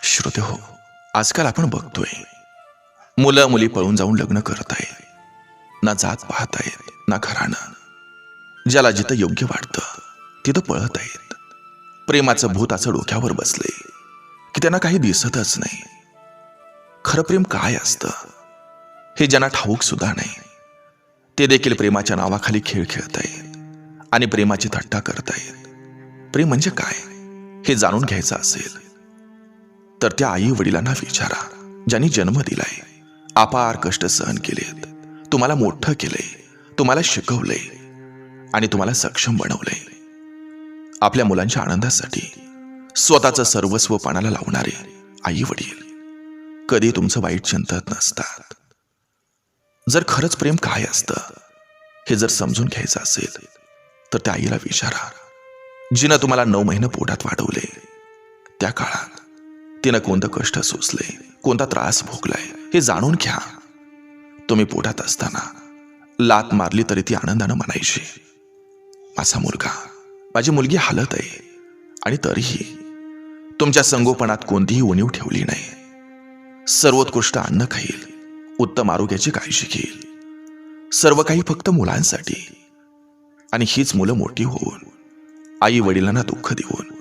श्रोते हो आजकाल आपण बघतोय मुलं मुली पळून जाऊन लग्न करत आहेत. ना जात पाहत आहेत ना घराणं. ज्याला जिथं योग्य वाटतं तिथं पळत आहेत. प्रेमाचं भूत असं डोक्यावर बसले की त्यांना काही दिसतच नाही. खरं प्रेम काय असतं? हे ज्यांना ठाऊक सुद्धा नाही. ते देखील प्रेमाच्या नावाखाली खेळ खेळत आहेत आणि प्रेमाची थट्टा करतायत प्रेम म्हणजे काय? हे जाणून घ्यायचं असेल. तर त्या आई वडिलांना विचारा ज्यांनी जन्म दिलाय. अपार कष्ट सहन केलेत. तुम्हाला मोठं केलंय. तुम्हाला शिकवलंय. आणि तुम्हाला सक्षम बनवलंय. आपल्या मुलांच्या आनंदासाठी स्वतःचं सर्वस्व पाण्याला लावणारे आई वडील कधी तुमचं वाईट चिंतत नसतात. जर खरंच प्रेम काय असतं हे जर समजून घ्यायचं असेल तर त्या आईला विचारा. जिनं तुम्हाला नऊ महिने पोटात वाढवले त्या काळात तिनं कोणतं कष्ट सोसले कोणता त्रास भोगलाय हे जाणून घ्या. तुम्ही पोटात असताना लात मारली तरी ती आनंदानं म्हणायची माझा मुलगा माझी मुलगी हालत आहे आणि तरीही तुमच्या संगोपनात कोणतीही उणीव ठेवली नाही. सर्वोत्कृष्ट अन्न खाईल उत्तम आरोग्याची काळजी घेईल. सर्व काही फक्त मुलांसाठी. आणि हीच मुलं मोठी होऊन आई वडिलांना दुःख देऊन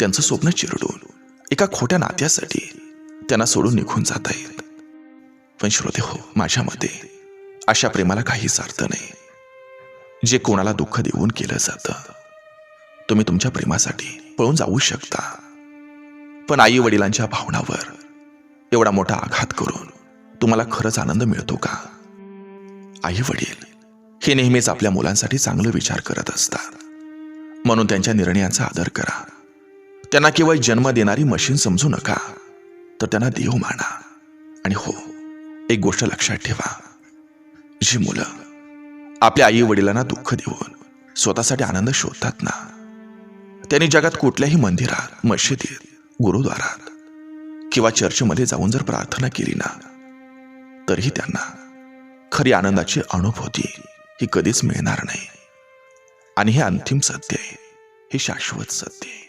त्यांचं स्वप्न चिरडून एका खोट्या नात्यासाठी त्यांना सोडून निघून जाता येईल. पण श्रोते हो माझ्या मते अशा प्रेमाला काहीच अर्थ नाही. जे कोणाला दुःख देऊन केलं जातं तुम्ही तुमच्या प्रेमासाठी पळून जाऊ शकता. पण आई वडिलांच्या भावनावर एवढा मोठा आघात करून तुम्हाला खरंच आनंद मिळतो का? आई वडील हे नेहमीच आपल्या मुलांसाठी चांगलं विचार करत असतात. म्हणून त्यांच्या निर्णयांचा आदर करा. त्यांना केवळ जन्म देणारी मशीन समजू नका तर त्यांना देव माना. आणि हो एक गोष्ट लक्षात ठेवा. जी मुलं आपल्या आई वडिलांना दुःख देऊन स्वतःसाठी आनंद शोधतात ना त्यांनी जगात कुठल्याही मंदिरात मशिदीत गुरुद्वारात किंवा चर्चमध्ये जाऊन जर प्रार्थना केली ना तरीही त्यांना खरी आनंदाची अनुभूती ही कधीच मिळणार नाही. आणि हे अंतिम सत्य आहे हे शाश्वत सत्य आहे.